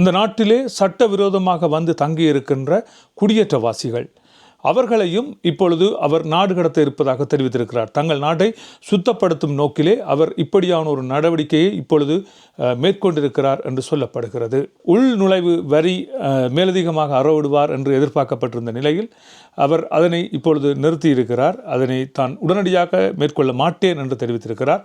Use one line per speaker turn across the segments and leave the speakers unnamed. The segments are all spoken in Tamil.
இந்த நாட்டிலே சட்டவிரோதமாக வந்து தங்கியிருக்கின்ற குடியேற்றவாசிகள் அவர்களையும் இப்பொழுது அவர் நாடு கடத்த இருப்பதாக தெரிவித்திருக்கிறார் தங்கள் நாட்டை சுத்தப்படுத்தும் நோக்கிலே அவர் இப்படியான ஒரு நடவடிக்கையை இப்பொழுது மேற்கொண்டிருக்கிறார் என்று சொல்லப்படுகிறது உள் நுழைவு வரி மேலதிகமாக அறவிடுவார் என்று எதிர்பார்க்கப்பட்டிருந்த நிலையில் அவர் அதனை இப்பொழுது நிறுத்தியிருக்கிறார் அதனை தான் உடனடியாக மேற்கொள்ள மாட்டேன் என்று தெரிவித்திருக்கிறார்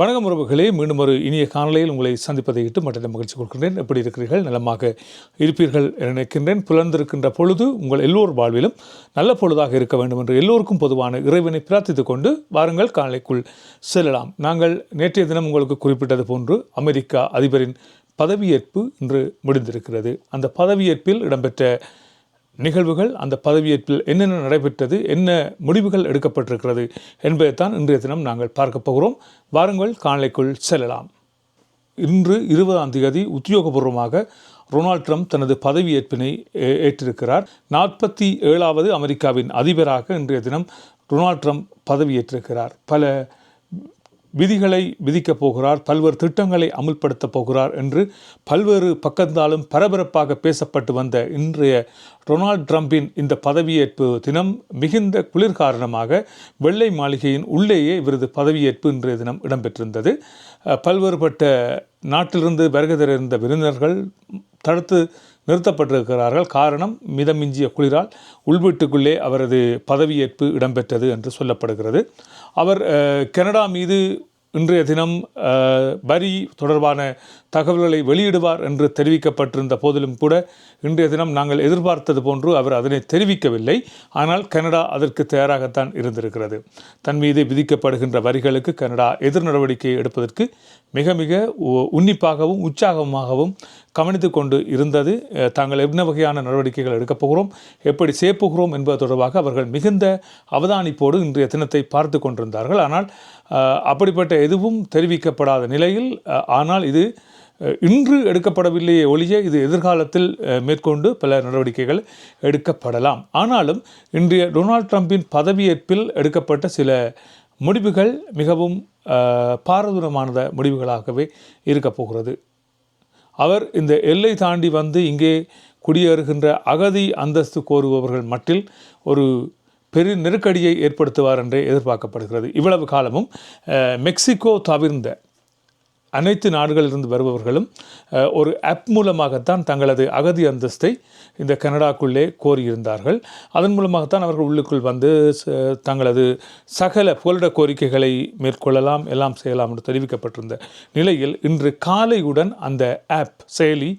வணக்கம் உறவுகளே மீண்டும் ஒரு இனிய காணொலியில் உங்களை சந்திப்பதை இட்டு மற்ற மகிழ்ச்சி கொடுக்கின்றேன் எப்படி இருக்கிறீர்கள் நலமாக இருப்பீர்கள் என நினைக்கின்றேன் புலர்ந்திருக்கின்ற பொழுது உங்கள் எல்லோர் வாழ்விலும் நல்ல பொழுதாக இருக்க வேண்டும் என்று எல்லோருக்கும் பொதுவான இறைவனை பிரார்த்தித்துக் கொண்டு வாருங்கள் காணொலிக்குள் செல்லலாம் நாங்கள் நேற்றைய தினம் உங்களுக்கு குறிப்பிட்டது போன்று அமெரிக்கா அதிபரின் பதவியேற்பு இன்று முடிந்திருக்கிறது அந்த பதவியேற்பில் இடம்பெற்ற நிகழ்வுகள் அந்த பதவியேற்பில் என்னென்ன நடைபெற்றது என்ன முடிவுகள் எடுக்கப்பட்டிருக்கிறது என்பதைத்தான் இன்றைய தினம் நாங்கள் பார்க்க போகிறோம் வாருங்கள் காணலைக்குள் செல்லலாம் இன்று இருபதாம் தேதி உத்தியோகபூர்வமாக ரொனால்ட் ட்ரம்ப் தனது பதவியேற்பினை ஏற்றிருக்கிறார் நாற்பத்தி ஏழாவது அமெரிக்காவின் அதிபராக இன்றைய தினம் டொனால்ட் ட்ரம்ப் பதவியேற்றிருக்கிறார் பல விதிகளை விதிக்கப் போகிறார் பல்வேறு திட்டங்களை அமுல்படுத்தப் போகிறார் என்று பல்வேறு பக்கத்தாலும் பரபரப்பாக பேசப்பட்டு வந்த இன்றைய டொனால்ட் ட்ரம்பின் இந்த பதவியேற்பு தினம் மிகுந்த குளிர் காரணமாக வெள்ளை மாளிகையின் உள்ளேயே இவரது பதவியேற்பு இன்றைய தினம் இடம்பெற்றிருந்தது பல்வேறுபட்ட நாட்டிலிருந்து வருகை தெரிந்த இருந்த விருந்தினர்கள் தடுத்து நிறுத்தப்பட்டிருக்கிறார்கள் காரணம் மிதமிஞ்சிய குளிரால் உள்வீட்டுக்குள்ளே அவரது பதவியேற்பு இடம்பெற்றது என்று சொல்லப்படுகிறது அவர் கனடா மீது இன்றைய தினம் வரி தொடர்பான தகவல்களை வெளியிடுவார் என்று தெரிவிக்கப்பட்டிருந்த போதிலும் கூட இன்றைய தினம் நாங்கள் எதிர்பார்த்தது போன்று அவர் அதனை தெரிவிக்கவில்லை ஆனால் கனடா அதற்கு தயாராகத்தான் இருந்திருக்கிறது தன் மீது விதிக்கப்படுகின்ற வரிகளுக்கு கனடா எதிர் நடவடிக்கை எடுப்பதற்கு மிக மிக உன்னிப்பாகவும் உற்சாகமாகவும் கவனித்து கொண்டு இருந்தது தாங்கள் என்ன வகையான நடவடிக்கைகள் எடுக்கப் போகிறோம் எப்படி சேர்ப்புகிறோம் என்பது தொடர்பாக அவர்கள் மிகுந்த அவதானிப்போடு இன்றைய தினத்தை பார்த்து கொண்டிருந்தார்கள் ஆனால் அப்படிப்பட்ட எதுவும் தெரிவிக்கப்படாத நிலையில் ஆனால் இது இன்று எடுக்கப்படவில்லையே ஒழிய இது எதிர்காலத்தில் மேற்கொண்டு பல நடவடிக்கைகள் எடுக்கப்படலாம் ஆனாலும் இன்றைய டொனால்ட் ட்ரம்பின் பதவியேற்பில் எடுக்கப்பட்ட சில முடிவுகள் மிகவும் பாரதூரமானத முடிவுகளாகவே இருக்கப் போகிறது அவர் இந்த எல்லை தாண்டி வந்து இங்கே குடியேறுகின்ற அகதி அந்தஸ்து கோருபவர்கள் மட்டில் ஒரு பெரு நெருக்கடியை ஏற்படுத்துவார் என்றே எதிர்பார்க்கப்படுகிறது இவ்வளவு காலமும் மெக்சிகோ தவிர்ந்த அனைத்து நாடுகளிலிருந்து வருபவர்களும் ஒரு ஆப் மூலமாகத்தான் தங்களது அகதி அந்தஸ்தை இந்த கனடாக்குள்ளே கோரியிருந்தார்கள் அதன் மூலமாகத்தான் அவர்கள் உள்ளுக்குள் வந்து தங்களது சகல புகலிட கோரிக்கைகளை மேற்கொள்ளலாம் எல்லாம் செய்யலாம் என்று தெரிவிக்கப்பட்டிருந்த நிலையில் இன்று காலையுடன் அந்த ஆப் செயலி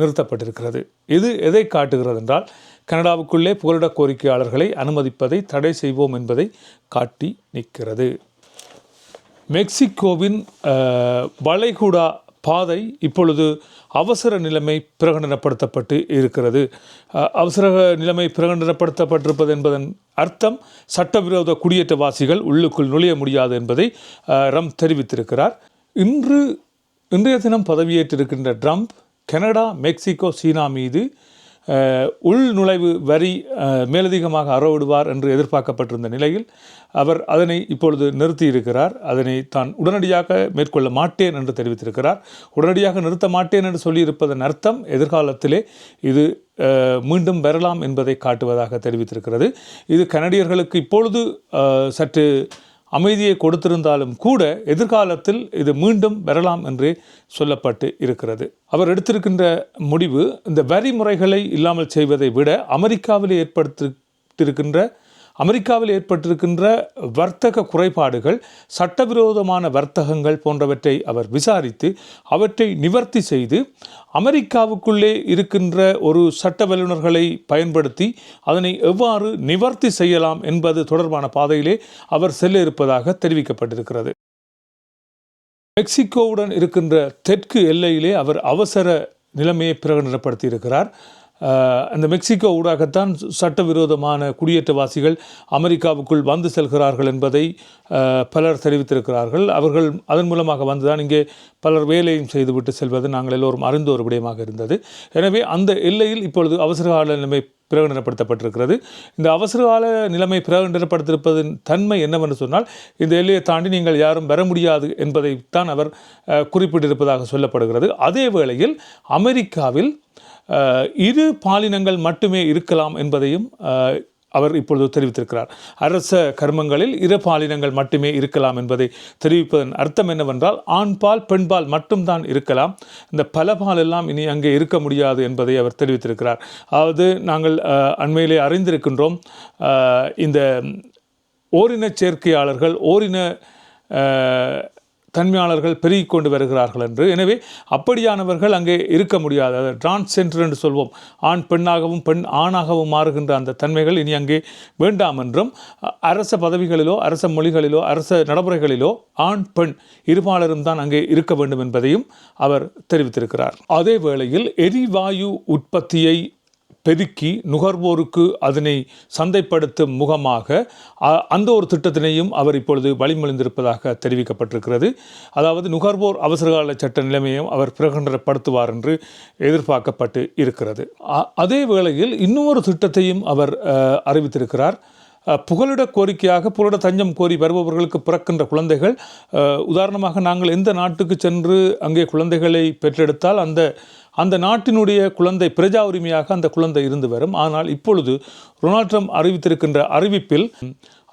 நிறுத்தப்பட்டிருக்கிறது இது எதை காட்டுகிறது என்றால் கனடாவுக்குள்ளே புகலிடக் கோரிக்கையாளர்களை அனுமதிப்பதை தடை செய்வோம் என்பதை காட்டி நிற்கிறது மெக்சிகோவின் வளைகுடா பாதை இப்பொழுது அவசர நிலைமை பிரகடனப்படுத்தப்பட்டு இருக்கிறது அவசர நிலைமை பிரகடனப்படுத்தப்பட்டிருப்பது என்பதன் அர்த்தம் சட்டவிரோத குடியேற்றவாசிகள் உள்ளுக்குள் நுழைய முடியாது என்பதை ரம் தெரிவித்திருக்கிறார் இன்று இன்றைய தினம் பதவியேற்றிருக்கின்ற ட்ரம்ப் கனடா மெக்சிகோ சீனா மீது உள் நுழைவு வரி மேலதிகமாக அறவிடுவார் என்று எதிர்பார்க்கப்பட்டிருந்த நிலையில் அவர் அதனை இப்பொழுது நிறுத்தியிருக்கிறார் அதனை தான் உடனடியாக மேற்கொள்ள மாட்டேன் என்று தெரிவித்திருக்கிறார் உடனடியாக நிறுத்த மாட்டேன் என்று சொல்லியிருப்பதன் அர்த்தம் எதிர்காலத்திலே இது மீண்டும் வரலாம் என்பதை காட்டுவதாக தெரிவித்திருக்கிறது இது கனடியர்களுக்கு இப்பொழுது சற்று அமைதியை கொடுத்திருந்தாலும் கூட எதிர்காலத்தில் இது மீண்டும் வரலாம் என்று சொல்லப்பட்டு இருக்கிறது அவர் எடுத்திருக்கின்ற முடிவு இந்த வரி முறைகளை இல்லாமல் செய்வதை விட அமெரிக்காவில் இருக்கின்ற அமெரிக்காவில் ஏற்பட்டிருக்கின்ற வர்த்தக குறைபாடுகள் சட்டவிரோதமான வர்த்தகங்கள் போன்றவற்றை அவர் விசாரித்து அவற்றை நிவர்த்தி செய்து அமெரிக்காவுக்குள்ளே இருக்கின்ற ஒரு சட்ட வல்லுநர்களை பயன்படுத்தி அதனை எவ்வாறு நிவர்த்தி செய்யலாம் என்பது தொடர்பான பாதையிலே அவர் செல்ல இருப்பதாக தெரிவிக்கப்பட்டிருக்கிறது மெக்சிகோவுடன் இருக்கின்ற தெற்கு எல்லையிலே அவர் அவசர நிலைமையை பிரகடனப்படுத்தியிருக்கிறார் அந்த மெக்சிகோ ஊடாகத்தான் சட்டவிரோதமான குடியேற்றவாசிகள் அமெரிக்காவுக்குள் வந்து செல்கிறார்கள் என்பதை பலர் தெரிவித்திருக்கிறார்கள் அவர்கள் அதன் மூலமாக வந்துதான் இங்கே பலர் வேலையும் செய்துவிட்டு செல்வது நாங்கள் எல்லோரும் அறிந்த ஒரு விடயமாக இருந்தது எனவே அந்த எல்லையில் இப்பொழுது அவசரகால நிலைமை பிரகடனப்படுத்தப்பட்டிருக்கிறது இந்த அவசரகால நிலைமை பிரகடனப்படுத்திருப்பதன் தன்மை என்னவென்று சொன்னால் இந்த எல்லையை தாண்டி நீங்கள் யாரும் வர முடியாது என்பதைத்தான் அவர் குறிப்பிட்டிருப்பதாக சொல்லப்படுகிறது அதே வேளையில் அமெரிக்காவில் இரு பாலினங்கள் மட்டுமே இருக்கலாம் என்பதையும் அவர் இப்பொழுது தெரிவித்திருக்கிறார் அரச கர்மங்களில் இரு பாலினங்கள் மட்டுமே இருக்கலாம் என்பதை தெரிவிப்பதன் அர்த்தம் என்னவென்றால் ஆண்பால் பெண்பால் மட்டும்தான் இருக்கலாம் இந்த பல பால் எல்லாம் இனி அங்கே இருக்க முடியாது என்பதை அவர் தெரிவித்திருக்கிறார் அதாவது நாங்கள் அண்மையிலே அறிந்திருக்கின்றோம் இந்த ஓரின சேர்க்கையாளர்கள் ஓரின தன்மையாளர்கள் பெருகி கொண்டு வருகிறார்கள் என்று எனவே அப்படியானவர்கள் அங்கே இருக்க முடியாது அதை டிரான்ஸென்டர் என்று சொல்வோம் ஆண் பெண்ணாகவும் பெண் ஆணாகவும் மாறுகின்ற அந்த தன்மைகள் இனி அங்கே வேண்டாம் என்றும் அரச பதவிகளிலோ அரச மொழிகளிலோ அரச நடைமுறைகளிலோ ஆண் பெண் இருபாலரும் தான் அங்கே இருக்க வேண்டும் என்பதையும் அவர் தெரிவித்திருக்கிறார் அதே வேளையில் எரிவாயு உற்பத்தியை பெருக்கி நுகர்வோருக்கு அதனை சந்தைப்படுத்தும் முகமாக அந்த ஒரு திட்டத்தினையும் அவர் இப்பொழுது வழிமொழிந்திருப்பதாக தெரிவிக்கப்பட்டிருக்கிறது அதாவது நுகர்வோர் அவசரகால சட்ட நிலைமையும் அவர் பிரகடனப்படுத்துவார் என்று எதிர்பார்க்கப்பட்டு இருக்கிறது அதே வேளையில் இன்னொரு திட்டத்தையும் அவர் அறிவித்திருக்கிறார் புகலிட கோரிக்கையாக புகலிட தஞ்சம் கோரி வருபவர்களுக்கு பிறக்கின்ற குழந்தைகள் உதாரணமாக நாங்கள் எந்த நாட்டுக்கு சென்று அங்கே குழந்தைகளை பெற்றெடுத்தால் அந்த அந்த நாட்டினுடைய குழந்தை பிரஜா உரிமையாக அந்த குழந்தை இருந்து வரும் ஆனால் இப்பொழுது ரொனால்ட் ட்ரம்ப் அறிவித்திருக்கின்ற அறிவிப்பில்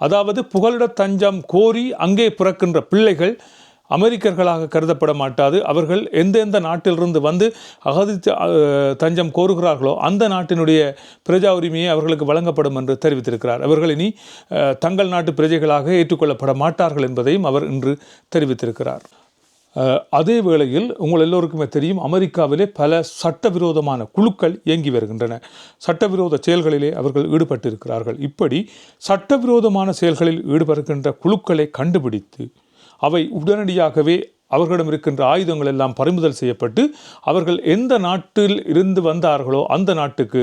அதாவது புகலிட தஞ்சம் கோரி அங்கே பிறக்கின்ற பிள்ளைகள் அமெரிக்கர்களாக கருதப்பட மாட்டாது அவர்கள் எந்தெந்த நாட்டிலிருந்து வந்து அகதி தஞ்சம் கோருகிறார்களோ அந்த நாட்டினுடைய பிரஜா உரிமையை அவர்களுக்கு வழங்கப்படும் என்று தெரிவித்திருக்கிறார் அவர்கள் இனி தங்கள் நாட்டு பிரஜைகளாக ஏற்றுக்கொள்ளப்பட மாட்டார்கள் என்பதையும் அவர் இன்று தெரிவித்திருக்கிறார் அதே வேளையில் உங்கள் எல்லோருக்குமே தெரியும் அமெரிக்காவிலே பல சட்டவிரோதமான குழுக்கள் இயங்கி வருகின்றன சட்டவிரோத செயல்களிலே அவர்கள் ஈடுபட்டிருக்கிறார்கள் இப்படி சட்டவிரோதமான செயல்களில் ஈடுபடுகின்ற குழுக்களை கண்டுபிடித்து அவை உடனடியாகவே அவர்களிடம் இருக்கின்ற ஆயுதங்கள் எல்லாம் பறிமுதல் செய்யப்பட்டு அவர்கள் எந்த நாட்டில் இருந்து வந்தார்களோ அந்த நாட்டுக்கு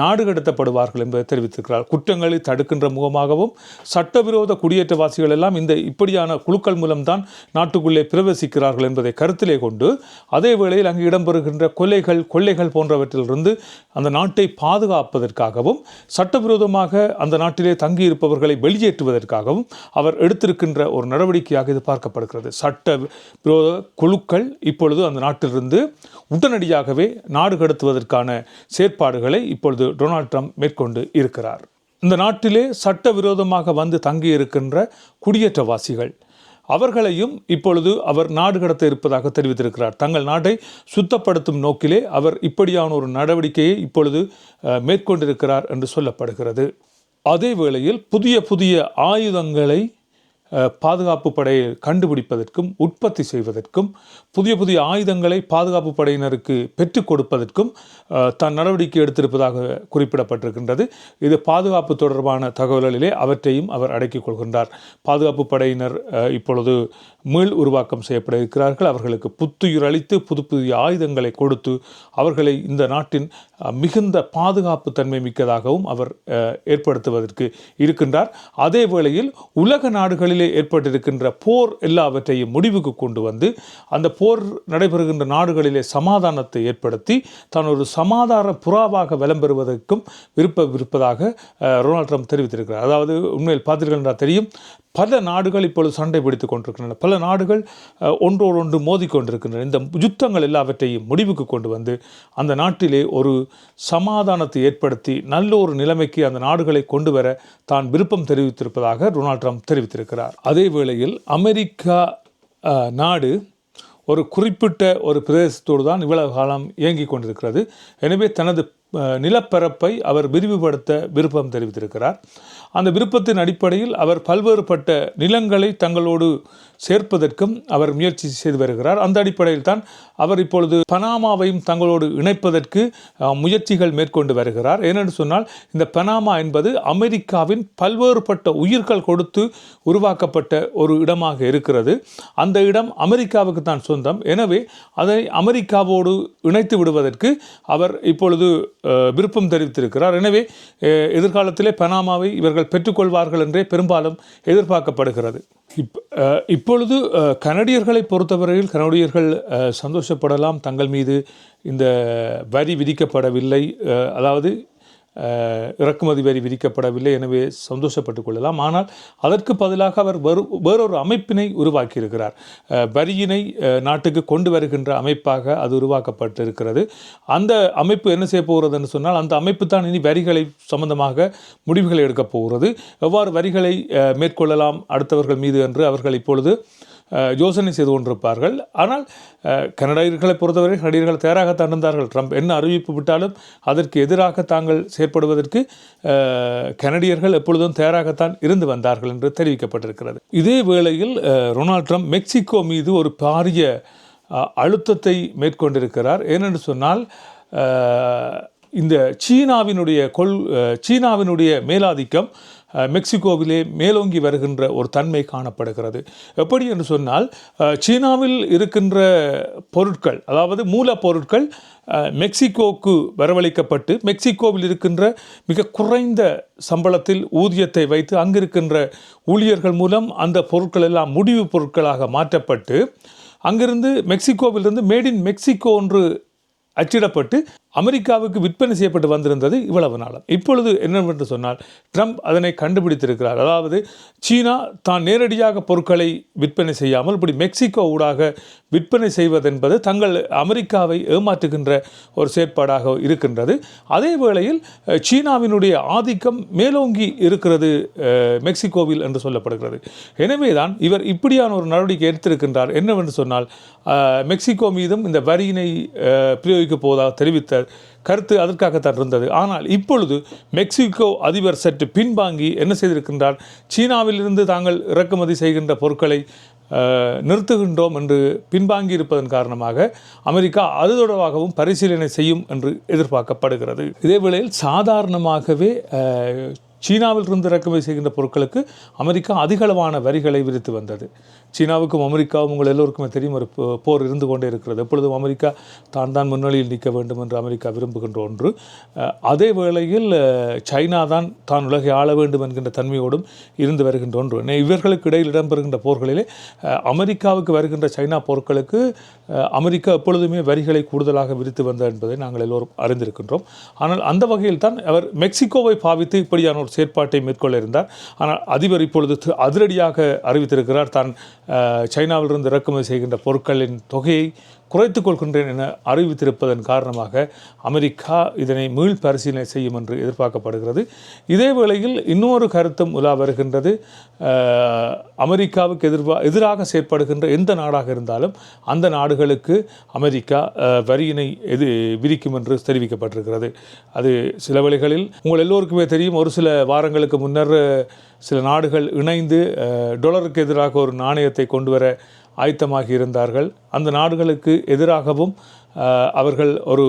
நாடு கடத்தப்படுவார்கள் என்பதை தெரிவித்திருக்கிறார் குற்றங்களை தடுக்கின்ற முகமாகவும் சட்டவிரோத குடியேற்றவாசிகள் எல்லாம் இந்த இப்படியான குழுக்கள் மூலம்தான் நாட்டுக்குள்ளே பிரவேசிக்கிறார்கள் என்பதை கருத்திலே கொண்டு அதே வேளையில் அங்கு இடம்பெறுகின்ற கொலைகள் கொள்ளைகள் போன்றவற்றிலிருந்து அந்த நாட்டை பாதுகாப்பதற்காகவும் சட்டவிரோதமாக அந்த நாட்டிலே தங்கியிருப்பவர்களை வெளியேற்றுவதற்காகவும் அவர் எடுத்திருக்கின்ற ஒரு நடவடிக்கையாக இது பார்க்கப்படுகிறது சட்ட விரோத குழுக்கள் இப்பொழுது அந்த நாட்டிலிருந்து உடனடியாகவே நாடு கடத்துவதற்கான செயற்பாடுகளை இப்பொழுது டொனால்ட் ட்ரம்ப் மேற்கொண்டு இருக்கிறார் இந்த நாட்டிலே சட்டவிரோதமாக வந்து தங்கியிருக்கின்ற குடியேற்றவாசிகள் அவர்களையும் இப்பொழுது அவர் நாடு கடத்த இருப்பதாக தெரிவித்திருக்கிறார் தங்கள் நாட்டை சுத்தப்படுத்தும் நோக்கிலே அவர் இப்படியான ஒரு நடவடிக்கையை இப்பொழுது மேற்கொண்டிருக்கிறார் என்று சொல்லப்படுகிறது அதே வேளையில் புதிய புதிய ஆயுதங்களை பாதுகாப்பு படையை கண்டுபிடிப்பதற்கும் உற்பத்தி செய்வதற்கும் புதிய புதிய ஆயுதங்களை பாதுகாப்பு படையினருக்கு பெற்றுக் கொடுப்பதற்கும் தன் நடவடிக்கை எடுத்திருப்பதாக குறிப்பிடப்பட்டிருக்கின்றது இது பாதுகாப்பு தொடர்பான தகவல்களிலே அவற்றையும் அவர் அடக்கிக் கொள்கின்றார் பாதுகாப்பு படையினர் இப்பொழுது மீள் உருவாக்கம் செய்யப்பட இருக்கிறார்கள் அவர்களுக்கு புத்துயிர் அளித்து புது புதிய ஆயுதங்களை கொடுத்து அவர்களை இந்த நாட்டின் மிகுந்த பாதுகாப்பு தன்மை மிக்கதாகவும் அவர் ஏற்படுத்துவதற்கு இருக்கின்றார் அதே வேளையில் உலக நாடுகளிலே ஏற்பட்டிருக்கின்ற போர் எல்லாவற்றையும் முடிவுக்கு கொண்டு வந்து அந்த போர் நடைபெறுகின்ற நாடுகளிலே சமாதானத்தை ஏற்படுத்தி தான் ஒரு சமாதான புறாவாக விளம் பெறுவதற்கும் விருப்பம் இருப்பதாக ரொனால்ட் ட்ரம்ப் தெரிவித்திருக்கிறார் அதாவது உண்மையில் பார்த்தீர்கள் என்றால் தெரியும் பல நாடுகள் இப்பொழுது சண்டை பிடித்துக் கொண்டிருக்கின்றன பல பல நாடுகள் ஒன்றோடு ஒன்று மோதிக்கொண்டிருக்கின்றன இந்த யுத்தங்கள் எல்லாவற்றையும் முடிவுக்கு கொண்டு வந்து அந்த நாட்டிலே ஒரு சமாதானத்தை ஏற்படுத்தி நல்ல ஒரு நிலைமைக்கு அந்த நாடுகளை கொண்டு வர தான் விருப்பம் தெரிவித்திருப்பதாக டொனால்ட் ட்ரம்ப் தெரிவித்திருக்கிறார் அதே வேளையில் அமெரிக்கா நாடு ஒரு குறிப்பிட்ட ஒரு பிரதேசத்தோடு தான் இவ்வளவு காலம் இயங்கி கொண்டிருக்கிறது எனவே தனது நிலப்பரப்பை அவர் விரிவுபடுத்த விருப்பம் தெரிவித்திருக்கிறார் அந்த விருப்பத்தின் அடிப்படையில் அவர் பல்வேறுபட்ட நிலங்களை தங்களோடு சேர்ப்பதற்கும் அவர் முயற்சி செய்து வருகிறார் அந்த அடிப்படையில் தான் அவர் இப்பொழுது பனாமாவையும் தங்களோடு இணைப்பதற்கு முயற்சிகள் மேற்கொண்டு வருகிறார் ஏனென்று சொன்னால் இந்த பனாமா என்பது அமெரிக்காவின் பல்வேறுபட்ட உயிர்கள் கொடுத்து உருவாக்கப்பட்ட ஒரு இடமாக இருக்கிறது அந்த இடம் அமெரிக்காவுக்கு தான் சொந்தம் எனவே அதை அமெரிக்காவோடு இணைத்து விடுவதற்கு அவர் இப்பொழுது விருப்பம் தெரிவித்திருக்கிறார் எனவே எதிர்காலத்திலே பனாமாவை இவர்கள் பெற்றுக்கொள்வார்கள் என்றே பெரும்பாலும் எதிர்பார்க்கப்படுகிறது இப் இப்பொழுது கனடியர்களை பொறுத்தவரையில் கனடியர்கள் சந்தோஷப்படலாம் தங்கள் மீது இந்த வரி விதிக்கப்படவில்லை அதாவது இறக்குமதி வரி விதிக்கப்படவில்லை எனவே சந்தோஷப்பட்டுக் கொள்ளலாம் ஆனால் அதற்கு பதிலாக அவர் வரு வேறொரு அமைப்பினை உருவாக்கியிருக்கிறார் வரியினை நாட்டுக்கு கொண்டு வருகின்ற அமைப்பாக அது உருவாக்கப்பட்டிருக்கிறது அந்த அமைப்பு என்ன செய்ய போகிறதுன்னு சொன்னால் அந்த அமைப்பு தான் இனி வரிகளை சம்பந்தமாக முடிவுகளை எடுக்கப் போகிறது எவ்வாறு வரிகளை மேற்கொள்ளலாம் அடுத்தவர்கள் மீது என்று அவர்கள் இப்பொழுது யோசனை செய்து கொண்டிருப்பார்கள் ஆனால் கனடியர்களை பொறுத்தவரை கனடியர்கள் தயாராகத்தான் இருந்தார்கள் ட்ரம்ப் என்ன அறிவிப்பு விட்டாலும் அதற்கு எதிராக தாங்கள் செயற்படுவதற்கு கனடியர்கள் எப்பொழுதும் தயாராகத்தான் இருந்து வந்தார்கள் என்று தெரிவிக்கப்பட்டிருக்கிறது இதே வேளையில் ரொனால்ட் ட்ரம்ப் மெக்சிகோ மீது ஒரு பாரிய அழுத்தத்தை மேற்கொண்டிருக்கிறார் ஏனென்று சொன்னால் இந்த சீனாவினுடைய கொள் சீனாவினுடைய மேலாதிக்கம் மெக்சிகோவிலே மேலோங்கி வருகின்ற ஒரு தன்மை காணப்படுகிறது எப்படி என்று சொன்னால் சீனாவில் இருக்கின்ற பொருட்கள் அதாவது மூலப்பொருட்கள் மெக்சிகோவுக்கு வரவழைக்கப்பட்டு மெக்சிகோவில் இருக்கின்ற மிக குறைந்த சம்பளத்தில் ஊதியத்தை வைத்து அங்கிருக்கின்ற ஊழியர்கள் மூலம் அந்த பொருட்கள் எல்லாம் முடிவு பொருட்களாக மாற்றப்பட்டு அங்கிருந்து மெக்சிகோவிலிருந்து மேட் இன் மெக்சிகோ ஒன்று அச்சிடப்பட்டு அமெரிக்காவுக்கு விற்பனை செய்யப்பட்டு வந்திருந்தது இவ்வளவு நாளாக இப்பொழுது என்னவென்று சொன்னால் ட்ரம்ப் அதனை கண்டுபிடித்திருக்கிறார் அதாவது சீனா தான் நேரடியாக பொருட்களை விற்பனை செய்யாமல் இப்படி மெக்சிகோ ஊடாக விற்பனை செய்வதென்பது தங்கள் அமெரிக்காவை ஏமாற்றுகின்ற ஒரு செயற்பாடாக இருக்கின்றது அதே வேளையில் சீனாவினுடைய ஆதிக்கம் மேலோங்கி இருக்கிறது மெக்சிகோவில் என்று சொல்லப்படுகிறது எனவே தான் இவர் இப்படியான ஒரு நடவடிக்கை எடுத்திருக்கின்றார் என்னவென்று சொன்னால் மெக்சிகோ மீதும் இந்த வரியினை பிரயோகிக்கப் போவதாக தெரிவித்த கருத்து அதற்காகத்தான் இருந்தது ஆனால் இப்பொழுது மெக்சிகோ அதிபர் சற்று பின்வாங்கி என்ன செய்திருக்கின்றார் சீனாவிலிருந்து தாங்கள் இறக்குமதி செய்கின்ற பொருட்களை நிறுத்துகின்றோம் என்று பின்வாங்கி இருப்பதன் காரணமாக அமெரிக்கா அது தொடர்பாகவும் பரிசீலனை செய்யும் என்று எதிர்பார்க்கப்படுகிறது இதேவேளையில் சாதாரணமாகவே சீனாவில் இருந்து இறக்குமதி செய்கின்ற பொருட்களுக்கு அமெரிக்கா அதிகளவான வரிகளை விரித்து வந்தது சீனாவுக்கும் அமெரிக்காவும் உங்கள் எல்லோருக்குமே தெரியும் ஒரு போர் இருந்து கொண்டே இருக்கிறது எப்பொழுதும் அமெரிக்கா தான் தான் முன்னணியில் நிற்க வேண்டும் என்று அமெரிக்கா விரும்புகின்ற ஒன்று அதே வேளையில் சைனா தான் தான் உலகை ஆள வேண்டும் என்கின்ற தன்மையோடும் இருந்து வருகின்ற ஒன்று இவர்களுக்கு இடையில் இடம்பெறுகின்ற போர்களிலே அமெரிக்காவுக்கு வருகின்ற சைனா போர்களுக்கு அமெரிக்கா எப்பொழுதுமே வரிகளை கூடுதலாக விரித்து வந்தது என்பதை நாங்கள் எல்லோரும் அறிந்திருக்கின்றோம் ஆனால் அந்த வகையில் தான் அவர் மெக்சிகோவை பாவித்து இப்படியான ஒரு ஒரு செயற்பாட்டை மேற்கொள்ள இருந்தார் ஆனால் அதிபர் இப்பொழுது அதிரடியாக அறிவித்திருக்கிறார் தான் சைனாவிலிருந்து இறக்குமதி செய்கின்ற பொருட்களின் தொகையை குறைத்துக் கொள்கின்றேன் என அறிவித்திருப்பதன் காரணமாக அமெரிக்கா இதனை மீள் பரிசீலனை செய்யும் என்று எதிர்பார்க்கப்படுகிறது இதே வேளையில் இன்னொரு கருத்தும் உலா வருகின்றது அமெரிக்காவுக்கு எதிர்பா எதிராக செயற்படுகின்ற எந்த நாடாக இருந்தாலும் அந்த நாடுகளுக்கு அமெரிக்கா வரியினை எது விதிக்கும் என்று தெரிவிக்கப்பட்டிருக்கிறது அது சில வழிகளில் உங்கள் எல்லோருக்குமே தெரியும் ஒரு சில வாரங்களுக்கு முன்னர் சில நாடுகள் இணைந்து டொலருக்கு எதிராக ஒரு நாணயத்தை கொண்டு வர ஆயத்தமாகி இருந்தார்கள் அந்த நாடுகளுக்கு எதிராகவும் அவர்கள் ஒரு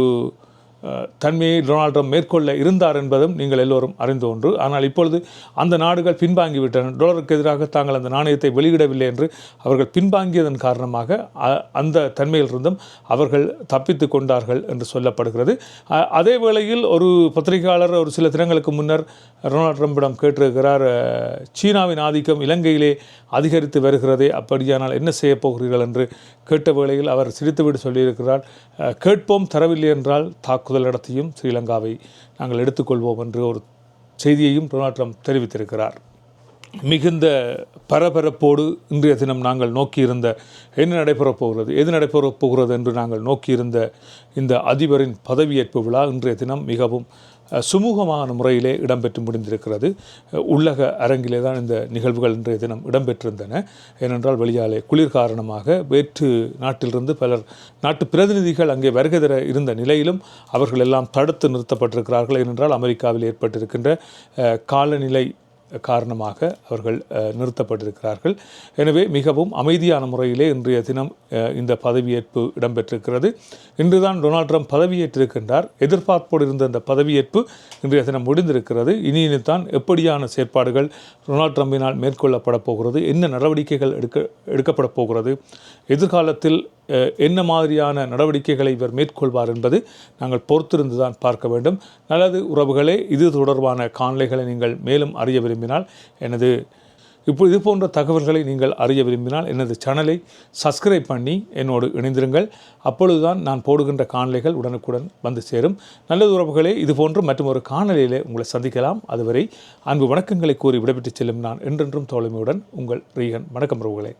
தன்மையை டொனால்ட் ட்ரம்ப் மேற்கொள்ள இருந்தார் என்பதும் நீங்கள் எல்லோரும் அறிந்த ஒன்று ஆனால் இப்பொழுது அந்த நாடுகள் பின்வாங்கிவிட்டன டொலருக்கு எதிராக தாங்கள் அந்த நாணயத்தை வெளியிடவில்லை என்று அவர்கள் பின்வாங்கியதன் காரணமாக அந்த தன்மையிலிருந்தும் அவர்கள் தப்பித்து கொண்டார்கள் என்று சொல்லப்படுகிறது அதே வேளையில் ஒரு பத்திரிகையாளர் ஒரு சில தினங்களுக்கு முன்னர் டொனால்ட் ட்ரம்பிடம் கேட்டிருக்கிறார் சீனாவின் ஆதிக்கம் இலங்கையிலே அதிகரித்து வருகிறதே அப்படியானால் என்ன செய்யப்போகிறீர்கள் என்று கேட்ட வேளையில் அவர் சிரித்துவிட்டு சொல்லியிருக்கிறார் கேட்போம் தரவில்லை என்றால் தாக்கு தாக்குதல் நடத்தியும் ஸ்ரீலங்காவை நாங்கள் எடுத்துக்கொள்வோம் என்று ஒரு செய்தியையும் டொனால்ட் ட்ரம்ப் தெரிவித்திருக்கிறார் மிகுந்த பரபரப்போடு இன்றைய தினம் நாங்கள் நோக்கியிருந்த என்ன நடைபெறப் போகிறது எது நடைபெறப் போகிறது என்று நாங்கள் நோக்கியிருந்த இந்த அதிபரின் பதவியேற்பு விழா இன்றைய தினம் மிகவும் சுமூகமான முறையிலே இடம்பெற்று முடிந்திருக்கிறது உள்ளக அரங்கிலே தான் இந்த நிகழ்வுகள் இன்றைய தினம் இடம்பெற்றிருந்தன ஏனென்றால் வெளியாலே குளிர் காரணமாக வேற்று நாட்டிலிருந்து பலர் நாட்டு பிரதிநிதிகள் அங்கே வருகை தர இருந்த நிலையிலும் அவர்கள் எல்லாம் தடுத்து நிறுத்தப்பட்டிருக்கிறார்கள் ஏனென்றால் அமெரிக்காவில் ஏற்பட்டிருக்கின்ற காலநிலை காரணமாக அவர்கள் நிறுத்தப்பட்டிருக்கிறார்கள் எனவே மிகவும் அமைதியான முறையிலே இன்றைய தினம் இந்த பதவியேற்பு இடம்பெற்றிருக்கிறது இன்றுதான் டொனால்ட் ட்ரம்ப் பதவியேற்றிருக்கின்றார் எதிர்பார்ப்போடு இருந்த அந்த பதவியேற்பு இன்றைய தினம் முடிந்திருக்கிறது இனியினித்தான் எப்படியான செயற்பாடுகள் டொனால்ட் ட்ரம்பினால் மேற்கொள்ளப்பட போகிறது என்ன நடவடிக்கைகள் எடுக்க எடுக்கப்பட போகிறது எதிர்காலத்தில் என்ன மாதிரியான நடவடிக்கைகளை இவர் மேற்கொள்வார் என்பது நாங்கள் பொறுத்திருந்து தான் பார்க்க வேண்டும் நல்லது உறவுகளே இது தொடர்பான காணொலைகளை நீங்கள் மேலும் அறிய விரும்பினால் எனது இப்போ இது போன்ற தகவல்களை நீங்கள் அறிய விரும்பினால் எனது சேனலை சப்ஸ்கிரைப் பண்ணி என்னோடு இணைந்திருங்கள் அப்பொழுதுதான் நான் போடுகின்ற காணொலிகள் உடனுக்குடன் வந்து சேரும் நல்லது உறவுகளே இது போன்று மற்றும் ஒரு காணொலியிலே உங்களை சந்திக்கலாம் அதுவரை அன்பு வணக்கங்களை கூறி விடைபெற்று செல்லும் நான் என்றென்றும் தோழமையுடன் உங்கள் ரீகன் வணக்கம் உறவுகளே